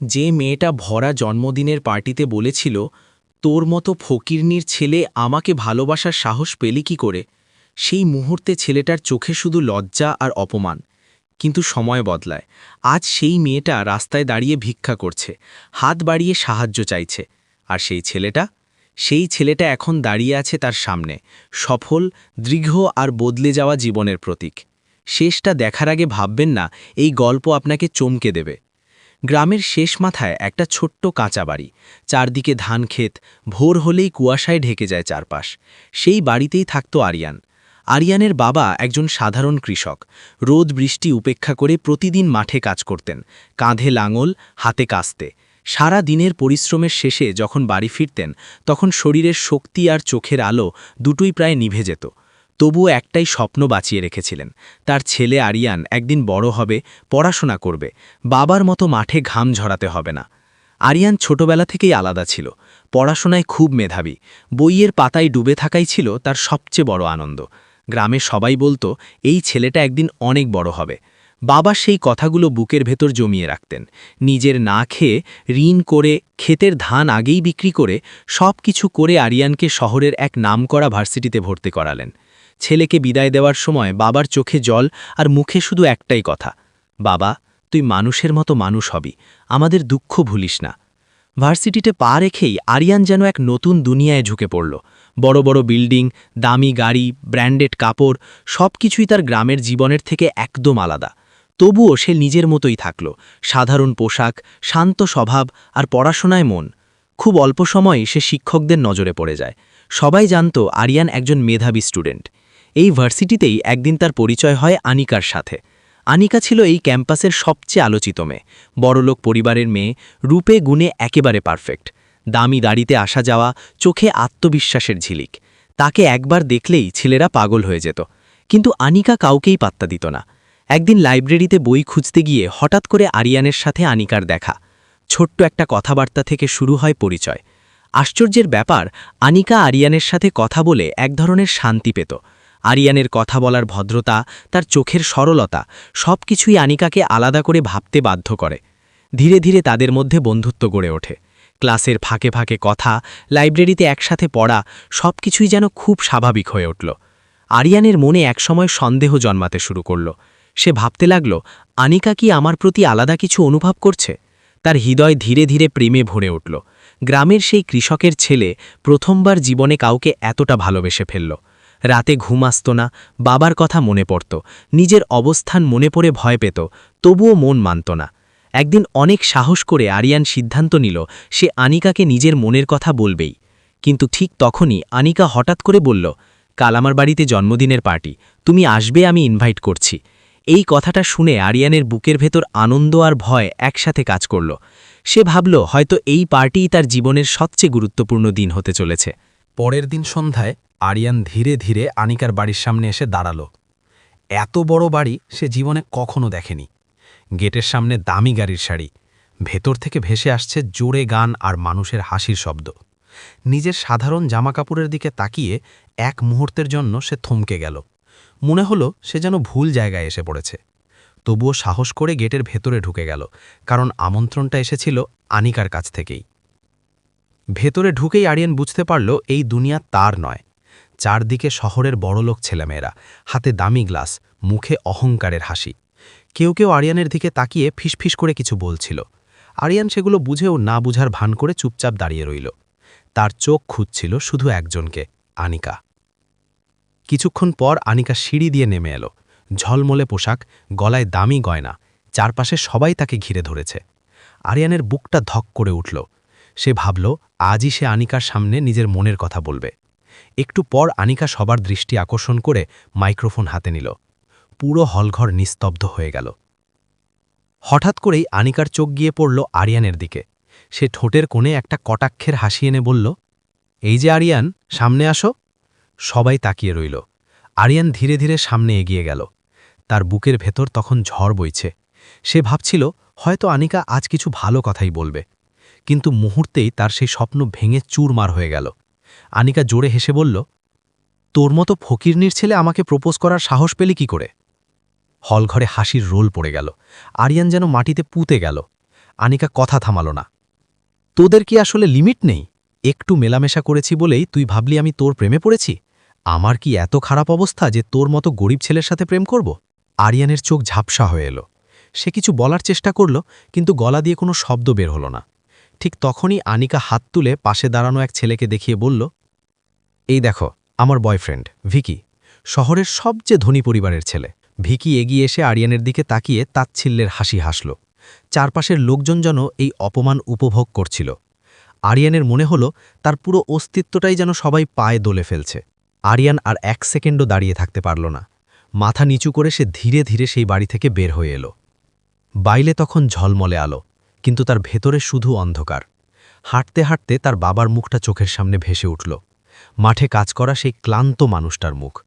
যে মেয়েটা ভরা জন্মদিনের পার্টিতে বলেছিল, তোর মতো ফকিরনির ছেলে আমাকে ভালোবাসার সাহস পেলি কি করে? সেই মুহূর্তে ছেলেটার চোখে শুধু লজ্জা আর অপমান। কিন্তু সময় বদলায়। আজ সেই মেয়েটা রাস্তায় দাঁড়িয়ে ভিক্ষা করছে, হাত বাড়িয়ে সাহায্য চাইছে। আর সেই ছেলেটা? সেই ছেলেটা এখন দাঁড়িয়ে আছে তার সামনে, সফল, দৃঢ় আর বদলে যাওয়া জীবনের প্রতীক। শেষটা দেখার আগে ভাববেন না, এই গল্প আপনাকে চমকে দেবে। গ্রামের শেষ মাথায় একটা ছোট্ট কাঁচা বাড়ি। চারদিকে ধান ক্ষেত, ভোর হলেই কুয়াশায় ঢেকে যায় চারপাশ। সেই বাড়িতেই থাকত আরিয়ান। আরিয়ানের বাবা একজন সাধারণ কৃষক। রোদ বৃষ্টি উপেক্ষা করে প্রতিদিন মাঠে কাজ করতেন। কাঁধে লাঙল, হাতে কাস্তে। সারা দিনের পরিশ্রমের শেষে যখন বাড়ি ফিরতেন, তখন শরীরের শক্তি আর চোখের আলো দুটোই প্রায় নিভে যেত। তবুও একটাই স্বপ্ন বাঁচিয়ে রেখেছিলেন। তার ছেলে আরিয়ান একদিন বড় হবে, পড়াশোনা করবে, বাবার মতো মাঠে ঘাম ঝরাতে হবে না। আরিয়ান ছোটবেলা থেকেই আলাদা ছিল, পড়াশোনায় খুব মেধাবী, বইয়ের পাতায় ডুবে থাকাই ছিল তার সবচেয়ে বড় আনন্দ। গ্রামে সবাই বলতো, এই ছেলেটা একদিন অনেক বড় হবে। বাবা সেই কথাগুলো বুকের ভেতর জমিয়ে রাখতেন। নিজের না খেয়ে ঋণ করে ক্ষেতের ধান আগেই বিক্রি করে সব কিছু করে আরিয়ানকে শহরের এক নামকরা ভার্সিটিতে ভর্তি করালেন। ছেলেকে বিদায় দেওয়ার সময় বাবার চোখে জল আর মুখে শুধু একটাই কথা, বাবা, তুই মানুষের মতো মানুষ হবি, আমাদের দুঃখ ভুলিস না। ভার্সিটিতে পা রেখেই আরিয়ান যেন এক নতুন দুনিয়ায় ঝুঁকে পড়ল। বড় বড় বিল্ডিং, দামি গাড়ি, ব্র্যান্ডেড কাপড় সব কিছুই তার গ্রামের জীবনের থেকে একদম আলাদা। তবুও সে নিজের মতোই থাকল, সাধারণ পোশাক, শান্ত স্বভাব আর পড়াশোনায় মন। খুব অল্প সময়ে সে শিক্ষকদের নজরে পড়ে যায়। সবাই জানত আরিয়ান একজন মেধাবী স্টুডেন্ট। এই ভার্সিটিতেই একদিন তার পরিচয় হয় আনিকার সাথে। আনিকা ছিল এই ক্যাম্পাসের সবচেয়ে আলোচিত মেয়ে। বড়লোক পরিবারের মেয়ে, রূপে গুণে একেবারে পারফেক্ট। দামি দাড়িতে আসা যাওয়া, চোখে আত্মবিশ্বাসের ঝিলিক। তাকে একবার দেখলেই ছেলেরা পাগল হয়ে যেত। কিন্তু আনিকা কাউকেই পাত্তা দিত না। একদিন লাইব্রেরিতে বই খুঁজতে গিয়ে হঠাৎ করে আরিয়ানের সাথে আনিকার দেখা। ছোট্ট একটা কথাবার্তা থেকে শুরু হয় পরিচয়। আশ্চর্যের ব্যাপার, আনিকা আরিয়ানের সাথে কথা বলে এক ধরনের শান্তি পেত। আরিয়ানের কথা বলার ভদ্রতা, তার চোখের সরলতা সব কিছুই আনিকাকে আলাদা করে ভাবতে বাধ্য করে। ধীরে ধীরে তাদের মধ্যে বন্ধুত্ব গড়ে ওঠে। ক্লাসের ফাঁকে ফাঁকে কথা, লাইব্রেরিতে একসাথে পড়া সব কিছুই যেন খুব স্বাভাবিক হয়ে উঠল। আরিয়ানের মনে একসময় সন্দেহ জন্মাতে শুরু করল। সে ভাবতে লাগল, আনিকা কি আমার প্রতি আলাদা কিছু অনুভব করছে? তার হৃদয় ধীরে ধীরে প্রেমে ভরে উঠল। গ্রামের সেই কৃষকের ছেলে প্রথমবার জীবনে কাউকে এতটা ভালোবেসে ফেলল। রাতে ঘুম আসত না, বাবার কথা মনে পড়ত, নিজের অবস্থান মনে পড়ে ভয় পেত, তবুও মন মানত না। একদিন অনেক সাহস করে আরিয়ান সিদ্ধান্ত নিল, সে আনিকাকে নিজের মনের কথা বলবেই। কিন্তু ঠিক তখনই আনিকা হঠাৎ করে বলল, কাল আমার বাড়িতে জন্মদিনের পার্টি, তুমি আসবে আমি ইনভাইট করছি। এই কথাটা শুনে আরিয়ানের বুকের ভেতর আনন্দ আর ভয় একসাথে কাজ করল। সে ভাবল, হয়তো এই পার্টিই তার জীবনের সবচেয়ে গুরুত্বপূর্ণ দিন হতে চলেছে। পরের দিন সন্ধ্যায় আরিয়ান ধীরে ধীরে আনিকার বাড়ির সামনে এসে দাঁড়াল। এত বড় বাড়ি সে জীবনে কখনো দেখেনি। গেটের সামনে দামি গাড়ির শাড়ি। ভেতর থেকে ভেসে আসছে জোরে গান আর মানুষের হাসির শব্দ। নিজের সাধারণ জামাকাপড়ের দিকে তাকিয়ে এক মুহূর্তের জন্য সে থমকে গেল। মনে হলো সে যেন ভুল জায়গায় এসে পড়েছে। তবুও সাহস করে গেটের ভেতরে ঢুকে গেল, কারণ আমন্ত্রণটা এসেছিল আনিকার কাছ থেকেই। ভেতরে ঢুকেই আরিয়ান বুঝতে পারল এই দুনিয়া তার নয়। চারদিকে শহরের বড়লোক ছেলেমেয়েরা, হাতে দামি গ্লাস, মুখে অহংকারের হাসি। কেউ কেউ আরিয়ানের দিকে তাকিয়ে ফিসফিস করে কিছু বলছিল। আরিয়ান সেগুলো বুঝেও না বুঝার ভান করে চুপচাপ দাঁড়িয়ে রইল। তার চোখ খুঁজছিল শুধু একজনকে, আনিকা। কিছুক্ষণ পর আনিকা সিঁড়ি দিয়ে নেমে এলো। ঝলমলে পোশাক, গলায় দামি গয়না, চারপাশে সবাই তাকে ঘিরে ধরেছে। আরিয়ানের বুকটা ধক করে উঠল। সে ভাবল, আজই সে আনিকার সামনে নিজের মনের কথা বলবে। একটু পর আনিকা সবার দৃষ্টি আকর্ষণ করে মাইক্রোফোন হাতে নিল। পুরো হলঘর নিস্তব্ধ হয়ে গেল। হঠাৎ করেই আনিকার চোখ গিয়ে পড়ল আরিয়ানের দিকে। সে ঠোঁটের কোণে একটা কটাক্ষের হাসি এনে বলল, এই যে আরিয়ান, সামনে আসো। সবাই তাকিয়ে রইল। আরিয়ান ধীরে ধীরে সামনে এগিয়ে গেল। তার বুকের ভেতর তখন ঝড় বইছে। সে ভাবছিল, হয়তো আনিকা আজ কিছু ভালো কথাই বলবে। কিন্তু মুহূর্তেই তার সেই স্বপ্ন ভেঙে চুরমার হয়ে গেল। আনিকা জোরে হেসে বলল, তোর মতো ফকিরনির ছেলে আমাকে প্রপোজ করার সাহস পেলি কি করে? হলঘরে হাসির রোল পড়ে গেল। আরিয়ান যেন মাটিতে পুঁতে গেল। আনিকা কথা থামাল না। তোদের কি আসলে লিমিট নেই? একটু মেলামেশা করেছি বলেই তুই ভাবলি আমি তোর প্রেমে পড়েছি? আমার কি এত খারাপ অবস্থা যে তোর মতো গরিব ছেলের সাথে প্রেম করব? আরিয়ানের চোখ ঝাপসা হয়ে এলো। সে কিছু বলার চেষ্টা করল, কিন্তু গলা দিয়ে কোনো শব্দ বের হলো না। ঠিক তখনই আনিকা হাত তুলে পাশে দাঁড়ানো এক ছেলেকে দেখিয়ে বলল, এই দেখো, আমার বয়ফ্রেন্ড, ভিকি, শহরের সবচেয়ে ধনী পরিবারের ছেলে। ভিকি এগিয়ে এসে আরিয়ানের দিকে তাকিয়ে তাচ্ছিল্যের হাসি হাসল। চারপাশের লোকজন যেন এই অপমান উপভোগ করছিল। আরিয়ানের মনে হল, তার পুরো অস্তিত্বটাই যেন সবাই পায়ে দোলে ফেলছে। আরিয়ান আর এক সেকেন্ডও দাঁড়িয়ে থাকতে পারল না। মাথা নিচু করে সে ধীরে ধীরে সেই বাড়ি থেকে বের হয়ে এলো। বাইলে তখন ঝলমলে আলো। কিন্তু তার ভেতরে শুধু অন্ধকার। হাঁটতে হাঁটতে তার বাবার মুখটা চোখের সামনে ভেসে উঠল। মাঠে কাজ করা সেই ক্লান্ত মানুষটার মুখ।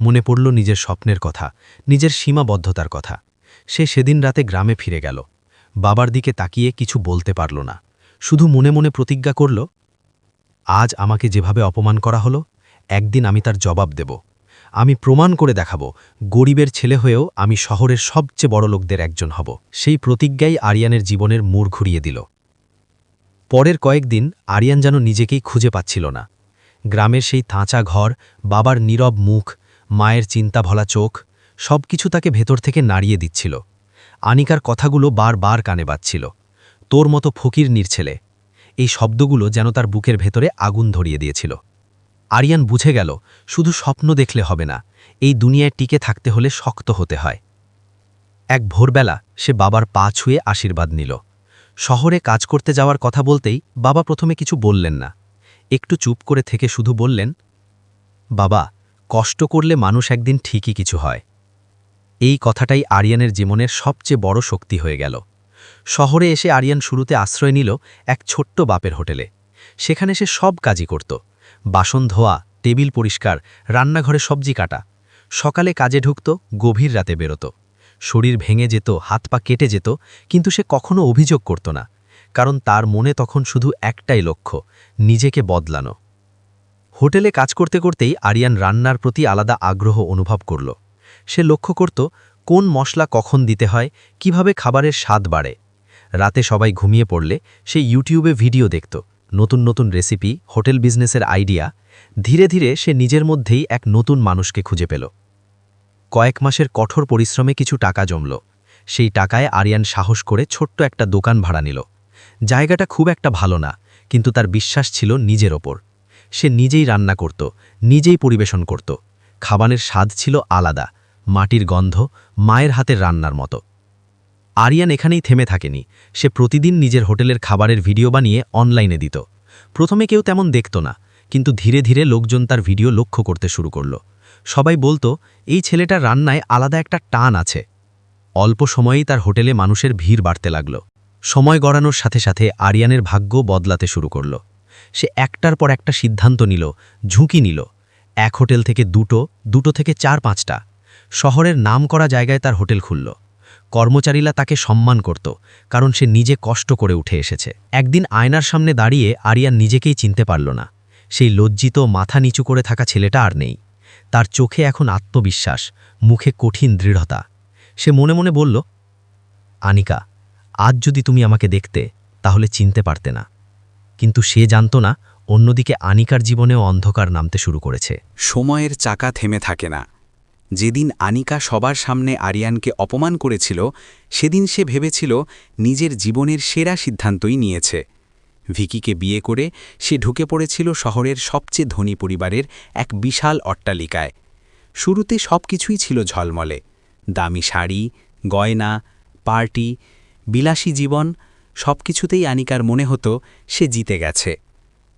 মনে পড়ল নিজের স্বপ্নের কথা, নিজের সীমাবদ্ধতার কথা। সে সেদিন রাতে গ্রামে ফিরে গেল। বাবার দিকে তাকিয়ে কিছু বলতে পারল না। শুধু মনে মনে প্রতিজ্ঞা করল, আজ আমাকে যেভাবে অপমান করা হলো, একদিন আমি তার জবাব দেব। আমি প্রমাণ করে দেখাব, গরিবের ছেলে হয়েও আমি শহরের সবচেয়ে বড় লোকদের একজন হব। সেই প্রতিজ্ঞাই আরিয়ানের জীবনের মোড় ঘুরিয়ে দিল। পরের কয়েকদিন আরিয়ান যেন নিজেকেই খুঁজে পাচ্ছিল না। গ্রামের সেই তাঁচা ঘর, বাবার নীরব মুখ, মায়ের চিন্তা ভলা চোখ সব কিছু তাকে ভেতর থেকে নাড়িয়ে দিচ্ছিল। আনিকার কথাগুলো বারবার কানে বাজছিল। তোর মতো ফকির নির ছেলে, এই শব্দগুলো যেন তার বুকের ভেতরে আগুন ধরিয়ে দিয়েছিল। আরিয়ান বুঝে গেল, শুধু স্বপ্ন দেখলে হবে না, এই দুনিয়ায় টিকে থাকতে হলে শক্ত হতে হয়। এক ভোরবেলা সে বাবার পা ছুঁয়ে আশীর্বাদ নিল। শহরে কাজ করতে যাওয়ার কথা বলতেই বাবা প্রথমে কিছু বললেন না। একটু চুপ করে থেকে শুধু বললেন, বাবা, কষ্ট করলে মানুষ একদিন ঠিকই কিছু হয়। এই কথাটাই আরিয়ানের জীবনের সবচেয়ে বড় শক্তি হয়ে গেল। শহরে এসে আরিয়ান শুরুতে আশ্রয় নিল এক ছোট্ট বাপের হোটেলে। সেখানে সে সব কাজই করত। বাসন ধোয়া, টেবিল পরিষ্কার, রান্নাঘরে সবজি কাটা। সকালে কাজে ঢুকত, গভীর রাতে বেরোত। শরীর ভেঙে যেত, হাত পা কেটে যেত, কিন্তু সে কখনো অভিযোগ করত না। কারণ তার মনে তখন শুধু একটাই লক্ষ্য, নিজেকে বদলানো। হোটেলে কাজ করতে করতেই আরিয়ান রান্নার প্রতি আলাদা আগ্রহ অনুভব করল। সে লক্ষ্য করত, কোন মশলা কখন দিতে হয়, কীভাবে খাবারের স্বাদ বাড়ে। রাতে সবাই ঘুমিয়ে পড়লে সে ইউটিউবে ভিডিও দেখত। নতুন নতুন রেসিপি হোটেল বিজনেসের আইডিয়া ধীরে ধীরে সে নিজের মধ্যেই এক নতুন মানুষকে খুঁজে পেল। কয়েক মাসের কঠোর পরিশ্রমে কিছু টাকা জমল। সেই টাকায় আরিয়ান সাহস করে ছোট্ট একটা দোকান ভাড়া নিল। জায়গাটা খুব একটা ভালো না, কিন্তু তার বিশ্বাস ছিল নিজের ওপর। সে নিজেই রান্না করত, নিজেই পরিবেশন করত। খাবারের স্বাদ ছিল আলাদা, মাটির গন্ধ, মায়ের হাতের রান্নার মতো। আরিয়ান এখানেই থেমে থাকেনি। সে প্রতিদিন নিজের হোটেলের খাবারের ভিডিও বানিয়ে অনলাইনে দিত। প্রথমে কেউ তেমন দেখত না, কিন্তু ধীরে ধীরে লোকজন তার ভিডিও লক্ষ্য করতে শুরু করল। সবাই বলতো, এই ছেলেটার রান্নায় আলাদা একটা টান আছে। অল্প সময়েই তার হোটেলে মানুষের ভিড় বাড়তে লাগল। সময় গড়ানোর সাথে সাথে আরিয়ানের ভাগ্য বদলাতে শুরু করল। সে একটার পর একটা সিদ্ধান্ত নিল, ঝুঁকি নিল। এক হোটেল থেকে দুটো দুটো থেকে চার পাঁচটা। শহরের নাম করা জায়গায় তার হোটেল খুলল। কর্মচারীরা তাকে সম্মান করত, কারণ সে নিজে কষ্ট করে উঠে এসেছে। একদিন আয়নার সামনে দাঁড়িয়ে আরিয়ান নিজেকেই চিনতে পারল না। সেই লজ্জিত, মাথা নিচু করে থাকা ছেলেটা আর নেই। তার চোখে এখন আত্মবিশ্বাস, মুখে কঠিন দৃঢ়তা। সে মনে মনে বলল, আনিকা, আজ যদি তুমি আমাকে দেখতে, তাহলে চিনতে পারতে না। কিন্তু সে জানত না, অন্যদিকে আনিকার জীবনেও অন্ধকার নামতে শুরু করেছে। সময়ের চাকা থেমে থাকে না। যেদিন আনিকা সবার সামনে আরিয়ানকে অপমান করেছিল, সেদিন সে ভেবেছিল নিজের জীবনের সেরা সিদ্ধান্তই নিয়েছে। ভিকিকে বিয়ে করে সে ঢুকে পড়েছিল শহরের সবচেয়ে ধনী পরিবারের এক বিশাল অট্টালিকায়। শুরুতে সব কিছুই ছিল ঝলমলে। দামি শাড়ি, গয়না, পার্টি, বিলাসী জীবন সব কিছুতেই আনিকার মনে হতো সে জিতে গেছে।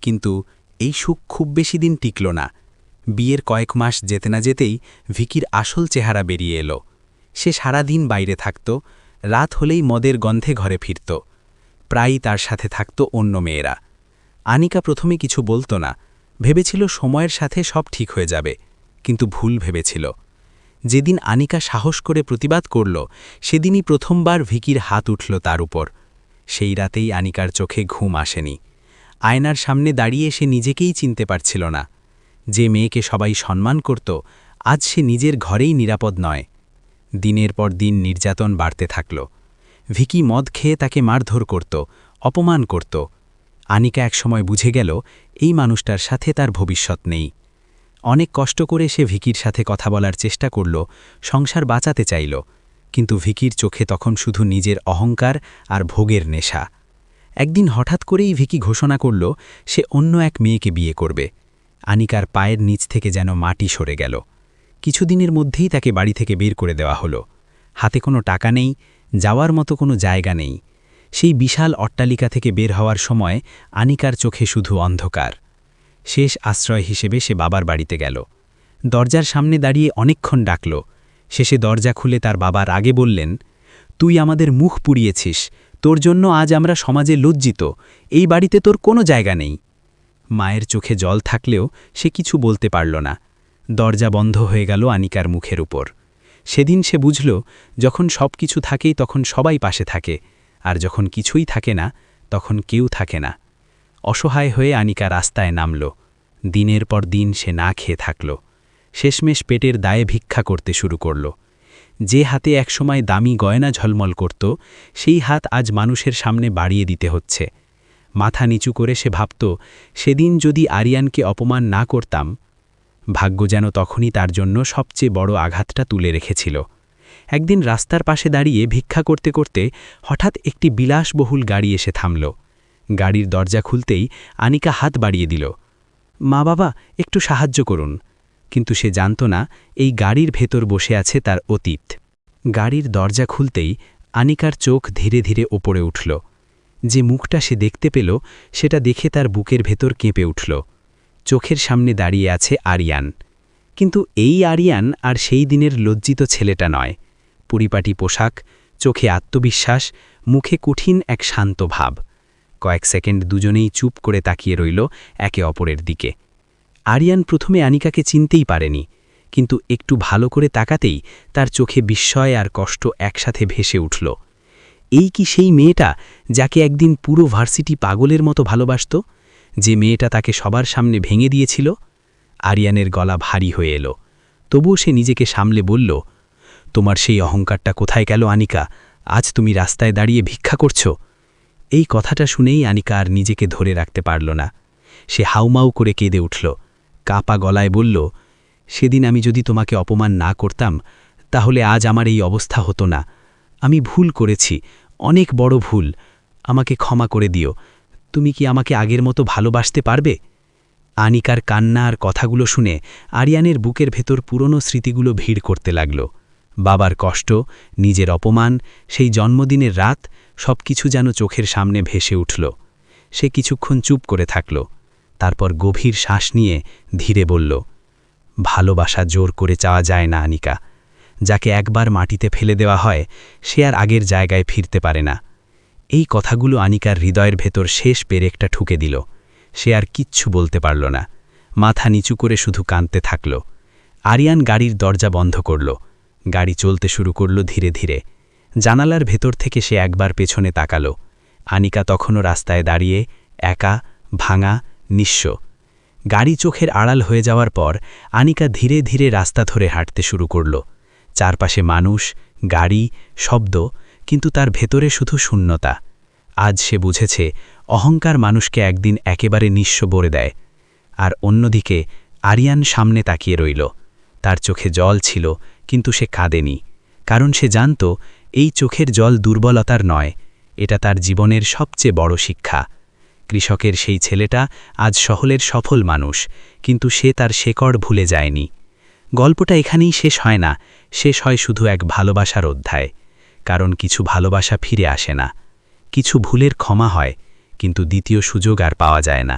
কিন্তু এই সুখ খুব বেশি দিন টিকল না। বিয়ের কয়েক মাস যেতে না যেতেই ভিকির আসল চেহারা বেরিয়ে এলো। সে সারা দিন বাইরে থাকত, রাত হলেই মদের গন্ধে ঘরে ফিরত। প্রায়ই তার সাথে থাকত অন্য মেয়েরা। আনিকা প্রথমে কিছু বলতো না, ভেবেছিল সময়ের সাথে সব ঠিক হয়ে যাবে, কিন্তু ভুল ভেবেছিল। যেদিন আনিকা সাহস করে প্রতিবাদ করল, সেদিনই প্রথমবার ভিকির হাত উঠল তার উপর। সেই রাতেই আনিকার চোখে ঘুম আসেনি। আয়নার সামনে দাঁড়িয়ে সে নিজেকেই চিনতে পারছিল না। যে মেয়েকে সবাই সম্মান করত, আজ সে নিজের ঘরেই নিরাপদ নয়। দিনের পর দিন নির্যাতন বাড়তে থাকল। ভিকি মদ খেয়ে তাকে মারধর করত, অপমান করত। আনিকা একসময় বুঝে গেল, এই মানুষটার সাথে তার ভবিষ্যৎ নেই। অনেক কষ্ট করে সে ভিকির সাথে কথা বলার চেষ্টা করল, সংসার বাঁচাতে চাইল। কিন্তু ভিকির চোখে তখন শুধু নিজের অহংকার আর ভোগের নেশা। একদিন হঠাৎ করেই ভিকি ঘোষণা করল, সে অন্য এক মেয়েকে বিয়ে করবে। আনিকার পায়ের নিচ থেকে যেন মাটি সরে গেল। কিছুদিনের মধ্যেই তাকে বাড়ি থেকে বের করে দেওয়া হলো। হাতে কোনো টাকা নেই, যাওয়ার মতো কোনো জায়গা নেই। সেই বিশাল অট্টালিকা থেকে বের হওয়ার সময় আনিকার চোখে শুধু অন্ধকার। শেষ আশ্রয় হিসেবে সে বাবার বাড়িতে গেল। দরজার সামনে দাঁড়িয়ে অনেকক্ষণ ডাকল। শেষে দরজা খুলে তার বাবা আগে বললেন, তুই আমাদের মুখ পুড়িয়েছিস। তোর জন্য আজ আমরা সমাজে লজ্জিত। এই বাড়িতে তোর কোনো জায়গা নেই। মায়ের চোখে জল থাকলেও সে কিছু বলতে পারল না। দরজা বন্ধ হয়ে গেল আনিকার মুখের উপর। সেদিন সে বুঝল, যখন সব কিছু থাকেই তখন সবাই পাশে থাকে, আর যখন কিছুই থাকে না, তখন কেউ থাকে না। অসহায় হয়ে আনিকা রাস্তায় নামল। দিনের পর দিন সে না খেয়ে থাকল। শেষমেশ পেটের দায়ে ভিক্ষা করতে শুরু করল। যে হাতে একসময় দামি গয়না ঝলমল করত, সেই হাত আজ মানুষের সামনে বাড়িয়ে দিতে হচ্ছে। মাথা নিচু করে সে ভাবত, সেদিন যদি আরিয়ানকে অপমান না করতাম, ভাগ্য যেন তখনই তার জন্য সবচেয়ে বড় আঘাতটা তুলে রেখেছিল। একদিন রাস্তার পাশে দাঁড়িয়ে ভিক্ষা করতে করতে হঠাৎ একটি বিলাসবহুল গাড়ি এসে থামল। গাড়ির দরজা খুলতেই আনিকা হাত বাড়িয়ে দিল, মা বাবা, একটু সাহায্য করুন। কিন্তু সে জানত না এই গাড়ির ভেতর বসে আছে তার অতীত। গাড়ির দরজা খুলতেই আনিকার চোখ ধীরে ধীরে ওপরে উঠল। যে মুখটা সে দেখতে পেল, সেটা দেখে তার বুকের ভেতর কেঁপে উঠল। চোখের সামনে দাঁড়িয়ে আছে আরিয়ান। কিন্তু এই আরিয়ান আর সেই দিনের লজ্জিত ছেলেটা নয়। পরিপাটি পোশাক, চোখে আত্মবিশ্বাস, মুখে কঠিন এক শান্ত ভাব। কয়েক সেকেন্ড দুজনেই চুপ করে তাকিয়ে রইল একে অপরের দিকে। আরিয়ান প্রথমে আনিকাকে চিনতেই পারেনি, কিন্তু একটু ভালো করে তাকাতেই তার চোখে বিস্ময় আর কষ্ট একসাথে ভেসে উঠল। এই কি সেই মেয়েটা যাকে একদিন পুরো ভার্সিটি পাগলের মতো ভালোবাসত? যে মেয়েটা তাকে সবার সামনে ভেঙে দিয়েছিল? আরিয়ানের গলা ভারী হয়ে এলো। তবুও সে নিজেকে সামলে বলল, তোমার সেই অহংকারটা কোথায় গেল, আনিকা? আজ তুমি রাস্তায় দাঁড়িয়ে ভিক্ষা করছ? এই কথাটা শুনেই আনিকা আর নিজেকে ধরে রাখতে পারল না। সে হাউমাউ করে কেঁদে উঠল, কাপা গলায় বলল, সেদিন আমি যদি তোমাকে অপমান না করতাম, তাহলে আজ আমার এই অবস্থা হতো না। আমি ভুল করেছি, অনেক বড় ভুল। আমাকে ক্ষমা করে দিও। তুমি কি আমাকে আগের মতো ভালোবাসতে পারবে? আনিকার কান্না আর কথাগুলো শুনে আরিয়ানের বুকের ভেতর পুরনো স্মৃতিগুলো ভিড় করতে লাগল। বাবার কষ্ট, নিজের অপমান, সেই জন্মদিনের রাত সব কিছু যেন চোখের সামনে ভেসে উঠল। সে কিছুক্ষণ চুপ করে থাকল। তারপর গভীর শ্বাস নিয়ে ধীরে বলল, ভালোবাসা জোর করে চাওয়া যায় না, আনিকা। যাকে একবার মাটিতে ফেলে দেওয়া হয়, সে আর আগের জায়গায় ফিরতে পারে না। এই কথাগুলো আনিকার হৃদয়ের ভেতর শেষ পেরেকটা ঠুকে দিল। সে আর কিচ্ছু বলতে পারল না। মাথা নিচু করে শুধু কাঁদতে থাকল। আরিয়ান গাড়ির দরজা বন্ধ করল। গাড়ি চলতে শুরু করল ধীরে ধীরে। জানালার ভেতর থেকে সে একবার পেছনে তাকালো। আনিকা তখনও রাস্তায় দাঁড়িয়ে, একা, ভাঙা, নিঃস্ব। গাড়ি চোখের আড়াল হয়ে যাওয়ার পর আনিকা ধীরে ধীরে রাস্তা ধরে হাঁটতে শুরু করল। চারপাশে মানুষ, গাড়ি, শব্দ, কিন্তু তার ভেতরে শুধু শূন্যতা। আজ সে বুঝেছে, অহংকার মানুষকে একদিন একেবারে নিঃস্ব বরে দেয়। আর অন্যদিকে, আরিয়ান সামনে তাকিয়ে রইল। তার চোখে জল ছিল, কিন্তু সে কাঁদেনি। কারণ সে জানত, এই চোখের জল দুর্বলতার নয়, এটা তার জীবনের সবচেয়ে বড় শিক্ষা। কৃষকের সেই ছেলেটা আজ শহরের সফল মানুষ, কিন্তু সে তার শেকড় ভুলে যায়নি। গল্পটা এখানেই শেষ হয় না শেষ হয় শুধু এক ভালোবাসার অধ্যায়, কারণ কিছু ভালোবাসা ফিরে আসে না। কিছু ভুলের ক্ষমা হয়, কিন্তু দ্বিতীয় সুযোগ আর পাওয়া যায় না।